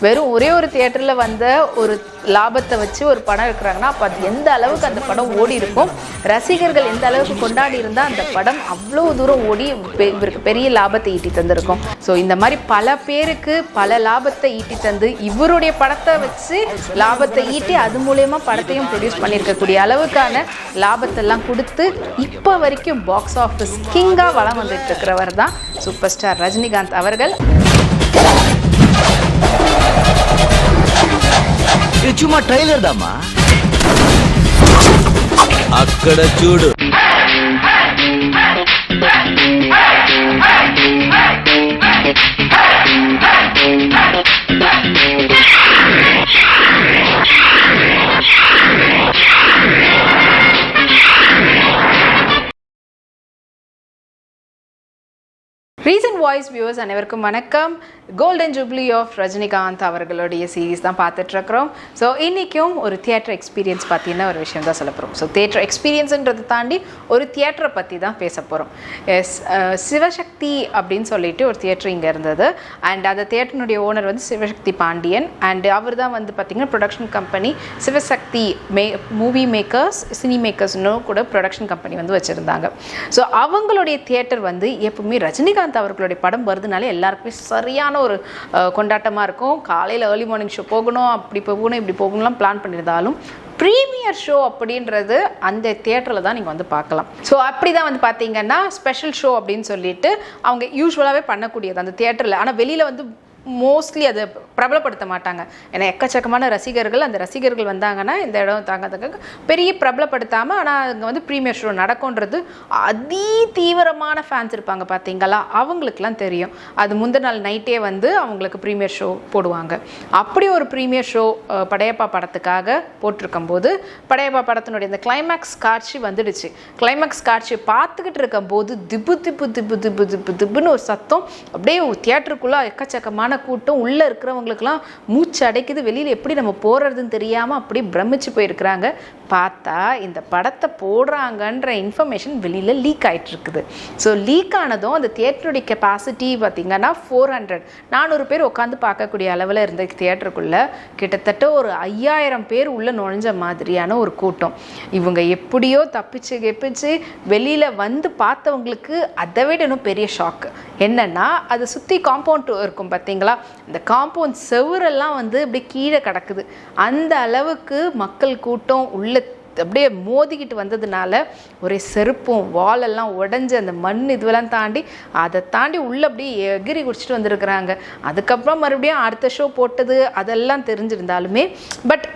வெறும் ஒரே ஒரு தியேட்டரில் வந்த ஒரு லாபத்தை வச்சு ஒரு படம் இருக்கிறாங்கன்னா அப்போ அது எந்த அளவுக்கு அந்த படம் ஓடி இருக்கும்? ரசிகர்கள் எந்த அளவுக்கு கொண்டாடி இருந்தால் அந்த படம் அவ்வளோ தூரம் ஓடி பெ- இவருக்கு பெரிய லாபத்தை ஈட்டி தந்திருக்கும். ஸோ இந்த மாதிரி பல பேருக்கு பல லாபத்தை ஈட்டி தந்து இவருடைய படத்தை வச்சு லாபத்தை ஈட்டி அது மூலயமா படத்தையும் ப்ரொடியூஸ் பண்ணியிருக்கக்கூடிய அளவுக்கான லாபத்தெல்லாம் கொடுத்து இப்போ வரைக்கும் பாக்ஸ் ஆஃபீஸ் கிங்காக வளம் வந்துட்டு இருக்கிறவர் தான் சூப்பர் ஸ்டார் ரஜினிகாந்த் அவர்கள். ఇది చుమ్మా ట్రైలర్ దమ్మా. అక్కడ చూడు. வாய்ஸ் வியூவர்ஸ் அனைவருக்கும் வணக்கம். கோல்டன் ஜூப்ளி ஆஃப் ரஜினிகாந்த் அவர்களுடைய சீரீஸ் தான் பார்த்துட்ருக்குறோம். ஸோ இன்றைக்கும் ஒரு தியேட்டர் எக்ஸ்பீரியன்ஸ் பார்த்தீங்கன்னா ஒரு விஷயம் தான் சொல்ல போகிறோம் ஸோ தியேட்டர் எக்ஸ்பீரியன்ஸுன்றதை தாண்டி ஒரு தியேட்டரை பற்றி தான் பேச போகிறோம் எஸ் சிவசக்தி அப்படின்னு சொல்லிட்டு ஒரு தியேட்டர் இங்கே இருந்தது. அண்ட் அந்த தியேட்டருடைய ஓனர் வந்து சிவசக்தி பாண்டியன். அண்ட் அவர் தான் வந்து பார்த்திங்கன்னா ப்ரொடக்ஷன் கம்பெனி சிவசக்தி மே மூவி மேக்கர்ஸ் சினி மேக்கர்ஸ்னு கூட ப்ரொடக்ஷன் கம்பெனி வந்து வச்சுருந்தாங்க. ஸோ அவங்களுடைய தியேட்டர் வந்து எப்பவுமே ரஜினிகாந்த் அவர்களுடைய படம் வருதுனாலே எல்லாருக்குமே சரியான ஒரு கொண்டாட்டமாக இருக்கும். காலையில் ஏர்லி மார்னிங் ஷோ போகணும் அப்படி போகணும் இப்படி போகணும்லாம் பிளான் பண்ணியிருந்தாலும் ப்ரீமியர் ஷோ அப்படின்றது அந்த தேட்டரில் தான் நீங்கள் வந்து பார்க்கலாம். ஸோ அப்படி தான் வந்து பார்த்தீங்கன்னா ஸ்பெஷல் ஷோ அப்படின்னு சொல்லிட்டு அவங்க யூஸ்வலாகவே பண்ணக்கூடியது அந்த தேட்டரில் ஆனால் வெளியில் வந்து மோஸ்ட்லி அதை பிரபலப்படுத்த மாட்டாங்க. ஏன்னா எக்கச்சக்கமான ரசிகர்கள் அந்த ரசிகர்கள் வந்தாங்கன்னா இந்த இடம் தாங்கிறதுக்கு பெரிய பிரபலப்படுத்தாமல் ஆனால் அங்கே வந்து ப்ரீமியர் ஷோ நடக்கும்ன்றது அதி தீவிரமான ஃபேன்ஸ் இருப்பாங்க பார்த்தீங்களா அவங்களுக்குலாம் தெரியும். அது முந்தின நாள் நைட்டே வந்து அவங்களுக்கு ப்ரீமியர் ஷோ போடுவாங்க. அப்படி ஒரு ப்ரீமியர் ஷோ படையப்பா படத்துக்காக போட்டிருக்கும் போது படையப்பா படத்தினுடைய இந்த கிளைமேக்ஸ் காட்சி வந்துடுச்சு. கிளைமேக்ஸ் காட்சியை பார்த்துக்கிட்டு இருக்கும்போது திப்பு திப்பு திப்பு திப்பு திப்பு திப்புன்னு ஒரு சத்தம் அப்படியே தியேட்டருக்குள்ளே எக்கச்சக்கமான கூட்டம் உள்ளே இருக்கிறவங்களுக்குலாம் மூச்சு அடைக்குது. வெளியில் எப்படி நம்ம போகிறதுன்னு தெரியாமல் அப்படி பிரமிச்சு போயிருக்கிறாங்க. பார்த்தா இந்த படத்தை போடுறாங்கன்ற இன்ஃபர்மேஷன் வெளியில் லீக் ஆயிட்டு இருக்குது ஸோ லீக் ஆனதும் அந்த தியேட்டருடைய கெப்பாசிட்டி பார்த்தீங்கன்னா ஃபோர் ஹண்ட்ரட் நானூறு பேர் உட்காந்து பார்க்கக்கூடிய அளவில் இருந்த தியேட்டருக்குள்ளே கிட்டத்தட்ட ஒரு ஐயாயிரம் பேர் உள்ளே நுழைஞ்ச மாதிரியான ஒரு கூட்டம். இவங்க எப்படியோ தப்பிச்சு கெப்பிச்சு வெளியில் வந்து பார்த்தவங்களுக்கு அதை விட இன்னும் பெரிய ஷாக்கு என்னென்னா அதை சுற்றி காம்பவுண்ட் இருக்கும் பார்த்தீங்களா? இந்த காம்பவுண்ட் செவுரெல்லாம் வந்து அப்படியே கீழே கிடக்குது. அந்த அளவுக்கு மக்கள் கூட்டம் உள்ள அப்படியே மோதிக்கிட்டு வந்ததுனால ஒரே செருப்பும் வாலெல்லாம் உடஞ்சி அந்த மண் இதுவெல்லாம் தாண்டி அதை தாண்டி உள்ளே அப்படியே எகிரி குடிச்சிட்டு வந்திருக்கிறாங்க. அதுக்கப்புறம் மறுபடியும் அடுத்த ஷோ போட்டது அதெல்லாம் தெரிஞ்சிருந்தாலுமே பட்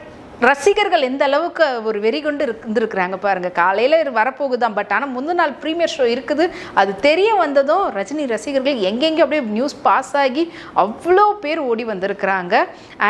ரசிகர்கள் எந்த அளவுக்கு ஒரு வெறி கொண்டு இருந்திருக்கிறாங்க பாருங்க. காலையில் வரப்போகுதான் பட் ஆனால் முந்தின நாள் ப்ரீமியர் ஷோ இருக்குது. அது தெரிய வந்ததும் ரஜினி ரசிகர்கள் எங்கெங்கே அப்படியே நியூஸ் பாஸ் ஆகி அவ்வளோ பேர் ஓடி வந்திருக்கிறாங்க.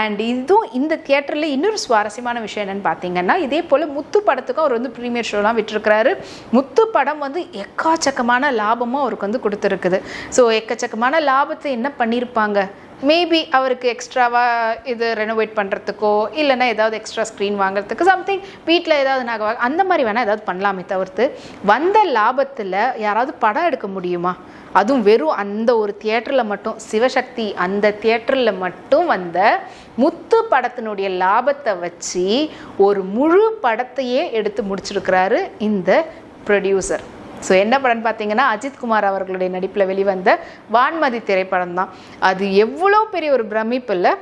அண்ட் இதுவும் இந்த தியேட்டரில் இன்னொரு சுவாரஸ்யமான விஷயம் என்னன்னு பார்த்தீங்கன்னா இதே போல் முத்து படத்துக்கும் அவர் வந்து ப்ரீமியர் ஷோலாம் விட்டுருக்கிறாரு. முத்து படம் வந்து எக்காச்சக்கமான லாபமும் அவருக்கு வந்து கொடுத்துருக்குது. ஸோ எக்கச்சக்கமான லாபத்தை என்ன பண்ணியிருப்பாங்க மேபி அவருக்கு எக்ஸ்ட்ராவாக இது ரெனோவேட் பண்ணுறதுக்கோ இல்லைன்னா ஏதாவது எக்ஸ்ட்ரா ஸ்க்ரீன் வாங்குறதுக்கு சம்திங் வீட்டில் ஏதாவது நகை அந்த மாதிரி வேணால் ஏதாவது பண்ணலாமே தவிர்த்து வந்த லாபத்தில் யாராவது படம் எடுக்க முடியுமா? அதுவும் வெறும் அந்த ஒரு தியேட்டரில் மட்டும் சிவசக்தி அந்த தியேட்டரில் மட்டும் வந்த முத்து படத்தினுடைய லாபத்தை வச்சு ஒரு முழு படத்தையே எடுத்து முடிச்சிருக்கிறாரு இந்த ப்ரொடியூசர் ஸோ என்ன படம்னு பார்த்தீங்கன்னா அஜித் குமார் அவர்களுடைய நடிப்பில் வெளிவந்த வான்மதி திரைப்படம் தான் அது எவ்வளோ பெரிய ஒரு பிரமிப்பு இல்லை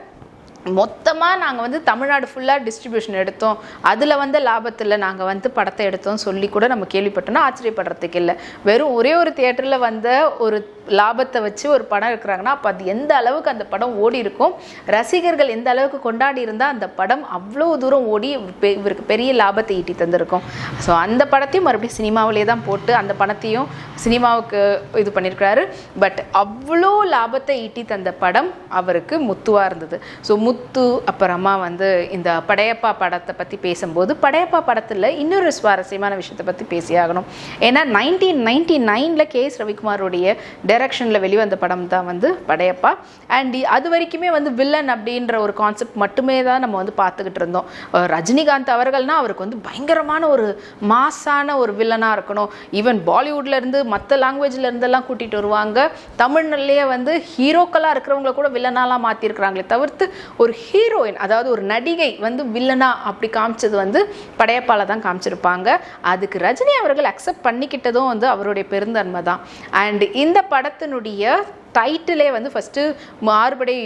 மொத்தமாக நாங்கள் வந்து தமிழ்நாடு ஃபுல்லாக டிஸ்ட்ரிபியூஷன் எடுத்தோம். அதில் வந்த லாபத்தில் நாங்கள் வந்து படத்தை எடுத்தோம் சொல்லி கூட நம்ம கேள்விப்பட்டோம்னா ஆச்சரியப்படுறதுக்கு இல்லை. வெறும் ஒரே ஒரு தியேட்டரில் வந்த ஒரு லாபத்தை வச்சு ஒரு படம் இருக்கிறாங்கன்னா அப்போ அது எந்த அளவுக்கு அந்த படம் ஓடி இருக்கும்? ரசிகர்கள் எந்த அளவுக்கு கொண்டாடி இருந்தால் அந்த படம் அவ்வளோ தூரம் ஓடி பெ- இவருக்கு பெரிய லாபத்தை ஈட்டி தந்திருக்கும். ஸோ அந்த படத்தையும் மறுபடியும் சினிமாவிலே தான் போட்டு அந்த பணத்தையும் சினிமாவுக்கு இது பண்ணியிருக்கிறாரு. பட் அவ்வளோ லாபத்தை ஈட்டி தந்த படம் அவருக்கு முத்துவாக இருந்தது. ஸோ முத்து அப்புறமா வந்து இந்த படையப்பா படத்தை பற்றி பேசும்போது படையப்பா படத்தில் இன்னொரு சுவாரஸ்யமான விஷயத்தை பற்றி பேசியாகணும் ஏன்னா நைன்டீன் நைன்டி நைனில் கே எஸ் ரவிக்குமாரோடைய டைரக்ஷனில் வெளிவந்த படம் தான் வந்து படையப்பா. அண்ட் அது வரைக்குமே வந்து வில்லன் அப்படின்ற ஒரு கான்செப்ட் மட்டுமே தான் நம்ம வந்து பார்த்துக்கிட்டு இருந்தோம். ரஜினிகாந்த் அவர்கள்னா அவருக்கு வந்து பயங்கரமான ஒரு மாஸான ஒரு வில்லனாக இருக்கணும். ஈவன் பாலிவுட்லேருந்து மற்ற லாங்குவேஜ்ல இருந்தெல்லாம் கூட்டிகிட்டு வருவாங்க. தமிழ்நிலையே வந்து ஹீரோக்களாக இருக்கிறவங்கள கூட வில்லனாலாம் மாற்றிருக்கிறாங்களே தவிர்த்து ஒரு ஹீரோயின் அதாவது ஒரு நடிகை வந்து வில்லனா அப்படி காமிச்சது வந்து படையப்பால தான் காமிச்சிருப்பாங்க. அதுக்கு ரஜினி அவர்கள் அக்செப்ட் பண்ணிக்கிட்டதும் வந்து அவருடைய பெருந்தன்மை தான். அண்ட் இந்த படத்தினுடைய டைட்டிலே வந்து ஃபஸ்ட்டு மாறுபடை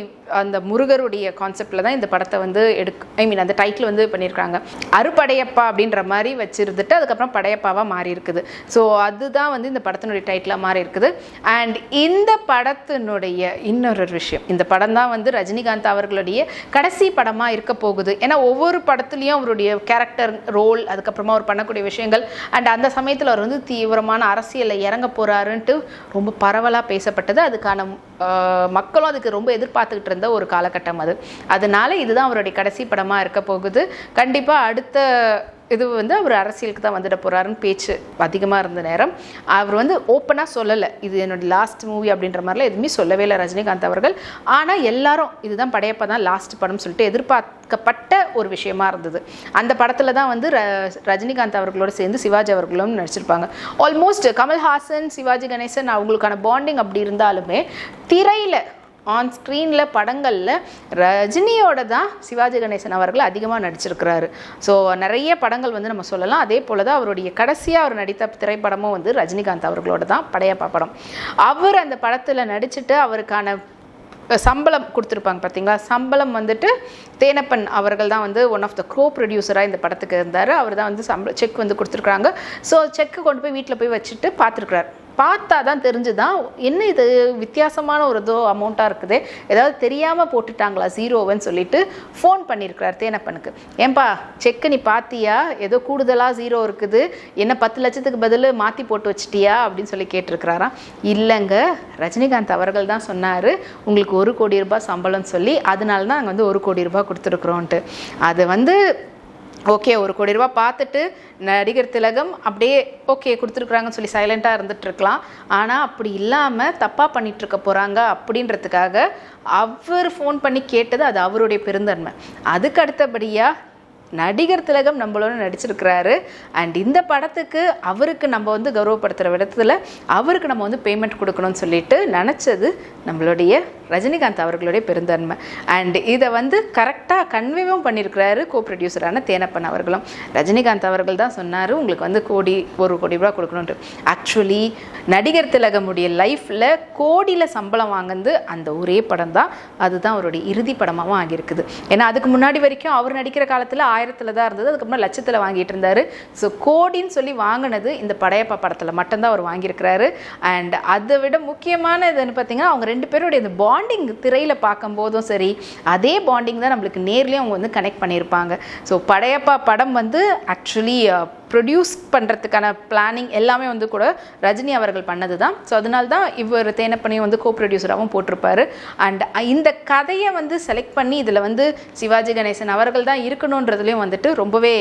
அந்த முருகருடைய கான்செப்டில் தான் இந்த படத்தை வந்து எடுக் ஐ மீன் அந்த டைட்டில் வந்து பண்ணியிருக்காங்க அறுபடையப்பா அப்படின்ற மாதிரி வச்சுருந்துட்டு அதுக்கப்புறம் படையப்பாவாக மாறி இருக்குது ஸோ அதுதான் வந்து இந்த படத்தினுடைய டைட்டிலாக மாறி இருக்குது அண்ட் இந்த படத்தினுடைய இன்னொரு விஷயம் இந்த படம் தான் வந்து ரஜினிகாந்த் அவர்களுடைய கடைசி படமாக இருக்க போகுது. ஏன்னா ஒவ்வொரு படத்துலையும் அவருடைய கேரக்டர் ரோல் அதுக்கப்புறமா அவர் பண்ணக்கூடிய விஷயங்கள் அண்ட் அந்த சமயத்தில் அவர் வந்து தீவிரமான அரசியலில் இறங்க போகிறாருன்ட்டு ரொம்ப பரவலாக பேசப்பட்டது. அதுக்கான ஆஹ், மக்களும் அதுக்கு ரொம்ப எதிர்பார்த்துக்கிட்டு இருந்த ஒரு காலகட்டம் அது. அதனால இதுதான் அவருடைய கடைசி படமாக இருக்க போகுது. கண்டிப்பாக அடுத்த இது வந்து அவர் அரசியலுக்கு தான் வந்துட போகிறாருன்னு பேச்சு அதிகமாக இருந்த நேரம். அவர் வந்து ஓப்பனாக சொல்லலை. இது என்னோட லாஸ்ட் மூவி அப்படின்ற மாதிரிலாம் எதுவுமே சொல்லவே இல்லை ரஜினிகாந்த் அவர்கள். ஆனால் எல்லாரும் இதுதான் படையப்பா தான் லாஸ்ட் படம் சொல்லிட்டு எதிர்பார்க்கப்பட்ட ஒரு விஷயமா இருந்தது. அந்த படத்தில் தான் வந்து ர- ரஜினிகாந்த் அவர்களோட சேர்ந்து சிவாஜி அவர்களும் நடிச்சிருப்பாங்க. ஆல்மோஸ்ட் கமல்ஹாசன் சிவாஜி கணேசன் அவங்களுக்கான பாண்டிங் அப்படி இருந்தாலுமே திரையில் ஆன் ஸ்க்ரீனில் படங்களில் ரஜினியோட தான் சிவாஜி கணேசன் அவர்கள் அதிகமாக நடிச்சிருக்கிறாரு. ஸோ நிறைய படங்கள் வந்து நம்ம சொல்லலாம். அதே போல் தான் அவருடைய கடைசியாக அவர் நடித்த திரைப்படமும் வந்து ரஜினிகாந்த் அவர்களோட தான் படையப்பா படம். அவர் அந்த படத்தில் நடிச்சுட்டு அவருக்கான சம்பளம் கொடுத்துருப்பாங்க பார்த்தீங்களா சம்பளம் வந்துட்டு தேனப்பன் அவர்கள் தான் வந்து ஒன் ஆஃப் த க்ரோ ப்ரொடியூசராக இந்த படத்துக்கு இருந்தார். அவர் தான் வந்து சம்பளம் செக் வந்து கொடுத்துருக்குறாங்க. ஸோ செக்கு கொண்டு போய் வீட்டில் போய் வச்சுட்டு பார்த்துருக்குறாரு பார்த்தா தான் தெரிஞ்சுதான் என்ன இது வித்தியாசமான ஒரு இதோ அமௌண்ட்டாக இருக்குது. ஏதாவது தெரியாமல் போட்டுட்டாங்களா ஜீரோவன்னு சொல்லிட்டு ஃபோன் பண்ணியிருக்கிறார் தேனப்பனுக்கு. ஏன்பா செக்கு நீ பார்த்தியா ஏதோ கூடுதலாக ஜீரோ இருக்குது. என்ன பத்து லட்சத்துக்கு பதில் மாற்றி போட்டு வச்சிட்டியா? அப்படின்னு சொல்லி கேட்டிருக்கிறாராம். இல்லைங்க ரஜினிகாந்த் அவர்கள் தான் சொன்னார் உங்களுக்கு ஒரு கோடி ரூபாய் சம்பளம் சொல்லி அதனால தான் நாங்கள் வந்து ஒரு கோடி ரூபாய் கொடுத்துருக்குறோன்ட்டு. அது வந்து ஓகே ஒரு கோடி ரூபா பார்த்துட்டு நடிகர் திலகம் அப்படியே ஓகே கொடுத்துருக்குறாங்கன்னு சொல்லி சைலண்ட்டாக இருந்துகிட்ருக்கலாம் ஆனால் அப்படி இல்லாமல் தப்பாக பண்ணிகிட்ருக்க போகிறாங்க அப்படின்றதுக்காக அவர் ஃபோன் பண்ணி கேட்டது அது அவருடைய பெருந்தன்மை. அதுக்கு அடுத்தபடியாக நடிகர் திலகம் நம்மளோட நடிச்சிருக்கிறாரு. அண்ட் இந்த படத்துக்கு அவருக்கு நம்ம வந்து கௌரவப்படுத்துகிற விதத்தில் அவருக்கு நம்ம வந்து பேமெண்ட் கொடுக்கணும்னு சொல்லிட்டு நினச்சது நம்மளுடைய ரஜினிகாந்த் அவர்களுடைய பெருந்தன்மை. அண்ட் இதை வந்து கரெக்டாக கன்வேவும் பண்ணியிருக்கிறாரு கோ ப்ரொடியூசரான தேனப்பன் அவர்களும். ரஜினிகாந்த் அவர்கள் தான் சொன்னார் உங்களுக்கு வந்து கோடி ஒரு கோடி ரூபா கொடுக்கணுன்ட்டு ஆக்சுவலி நடிகர் திலகமுடைய லைஃப்பில் கோடியில் சம்பளம் வாங்குனது அந்த ஒரே படம் தான். அதுதான் அவருடைய இறுதி படமாகவும் ஆகியிருக்குது. ஏன்னா அதுக்கு முன்னாடி வரைக்கும் அவர் நடிக்கிற காலத்தில் ஆயிரத்தில் தான் இருந்தது அதுக்கப்புறம் லட்சத்தில் வாங்கிட்டு இருந்தார். ஸோ கோடின்னு சொல்லி வாங்கினது இந்த படையப்பா படத்தில் மட்டும்தான் அவர் வாங்கியிருக்கிறாரு. அண்ட் அதை விட முக்கியமான இதுன்னு பார்த்தீங்கன்னா அவங்க ரெண்டு பேருடைய இந்த பாண்டிங் திரையில் பார்க்கும்போதும் சரி அதே பாண்டிங் தான் நம்மளுக்கு நேர்லேயும் அவங்க வந்து கனெக்ட் பண்ணியிருப்பாங்க. ஸோ படையப்பா படம் வந்து ஆக்சுவலி ப்ரொடியூஸ் பண்ணுறதுக்கான பிளானிங் எல்லாமே வந்து கூட ரஜினி அவர்கள் பண்ணது தான் ஸோ அதனால தான் இவர் தேனப்பனையும் வந்து கோ ப்ரொடியூசராகவும் போட்டிருப்பாரு அண்ட் இந்த கதையை வந்து செலக்ட் பண்ணி இதில் வந்து சிவாஜி கணேசன் அவர்கள் தான் இருக்கணுன்றதுலேயும் வந்துட்டு ரொம்பவே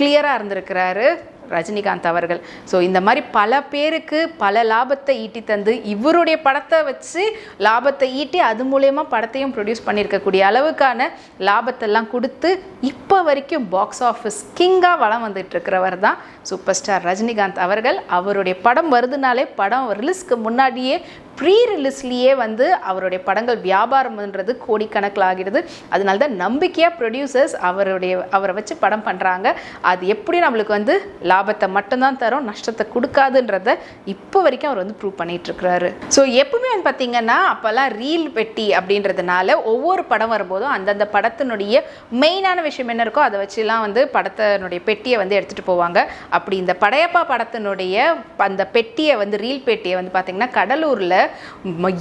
கிளியராக இருந்திருக்கிறாரு. ரஜினிகாந்த் அவர்கள். ஸோ இந்த மாதிரி பல பேருக்கு பல லாபத்தை ஈட்டி தந்து இவருடைய படத்தை வச்சு லாபத்தை ஈட்டி அது மூலயமா படத்தையும் ப்ரொடியூஸ் பண்ணியிருக்கக்கூடிய அளவுக்கான லாபத்தெல்லாம் கொடுத்து இப்போ வரைக்கும் பாக்ஸ் ஆஃபீஸ் கிங்காக வளம் வந்துட்டு இருக்கிறவர் தான் சூப்பர் ஸ்டார் ரஜினிகாந்த் அவர்கள். அவருடைய படம் வருதுனாலே படம் ரிலீஸ்க்கு முன்னாடியே ப்ரீ ரிலீஸ்லேயே வந்து அவருடைய படங்கள் வியாபாரம்ன்றது கோடிக்கணக்கில் ஆகிறது அதனால தான் நம்பிக்கையாக ப்ரொடியூசர்ஸ் அவருடைய அவரை வச்சு படம் பண்ணுறாங்க அது எப்படி நம்மளுக்கு வந்து லாபத்தை மட்டும்தான் தரும் நஷ்டத்தை கொடுக்காதுன்றத இப்போ வரைக்கும் அவர் வந்து ப்ரூவ் பண்ணிட்டு இருக்கிறாரு ஸோ எப்பவுமே வந்து பார்த்தீங்கன்னா அப்போல்லாம் ரீல் பெட்டி அப்படின்றதுனால ஒவ்வொரு படம் வரும்போதும் அந்தந்த படத்தினுடைய மெயினான விஷயம் என்ன இருக்கோ அதை வச்சுலாம் வந்து படத்தினுடைய பெட்டியை வந்து எடுத்துகிட்டு போவாங்க. அப்படி இந்த படையப்பா படத்தினுடைய அந்த பெட்டியை வந்து ரீல் பெட்டியை வந்து பார்த்தீங்கன்னா கடலூரில்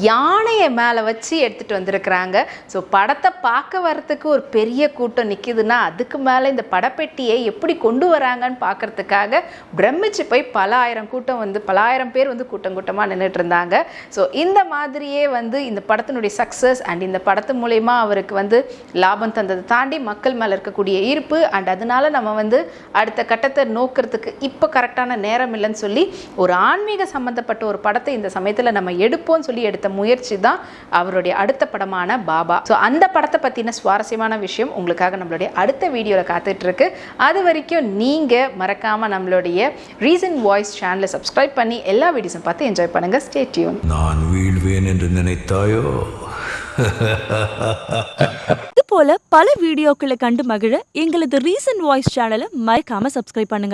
யானையை மேலே வச்சு எடுத்துகிட்டு வந்திருக்கிறாங்க. ஸோ படத்தை பார்க்க வர்றதுக்கு ஒரு பெரிய கூட்டம் நிற்கிதுன்னா அதுக்கு மேலே இந்த படப்பெட்டியை எப்படி கொண்டு வராங்கன்னு பார்க்கறதுக்காக பிரமிச்சு போய் பல ஆயிரம் கூட்டம் வந்து பல ஆயிரம் பேர் வந்து கூட்டம் கூட்டமாக நின்றுட்டு இருந்தாங்க. ஸோ இந்த மாதிரியே வந்து இந்த படத்தினுடைய சக்ஸஸ் அண்ட் இந்த படத்து மூலயமா அவருக்கு வந்து லாபம் தந்ததை தாண்டி மக்கள் மேலே இருக்கக்கூடிய ஈர்ப்பு அண்ட் அதனால நம்ம வந்து அடுத்த கட்டத்தை நோக்கிறதுக்கு இப்போ கரெக்டான நேரம் இல்லைன்னு சொல்லி ஒரு ஆன்மீக சம்மந்தப்பட்ட ஒரு படத்தை இந்த சமயத்தில் நம்ம எடுக்கணும் எடுப்போம்னு சொல்லி எடுத்த முயற்சி தான் அவருடைய அடுத்த படமான பாபா. ஸோ அந்த படத்தை பற்றின சுவாரஸ்யமான விஷயம் உங்களுக்காக நம்மளுடைய அடுத்த வீடியோவில் காத்துட்டு இருக்கு அது வரைக்கும் நீங்கள் மறக்காமல் நம்மளுடைய ரீசன் வாய்ஸ் சேனலை சப்ஸ்கிரைப் பண்ணி எல்லா வீடியோஸும் பார்த்து என்ஜாய் பண்ணுங்கள் ஸ்டே டியூன் நான் வீழ்வேன் என்று நினைத்தாயோ? இது போல பல வீடியோக்களை கண்டு மகிழ எங்களது ரீசன்ட் வாய்ஸ் சேனலை மறக்காம சப்ஸ்கிரைப் பண்ணுங்க.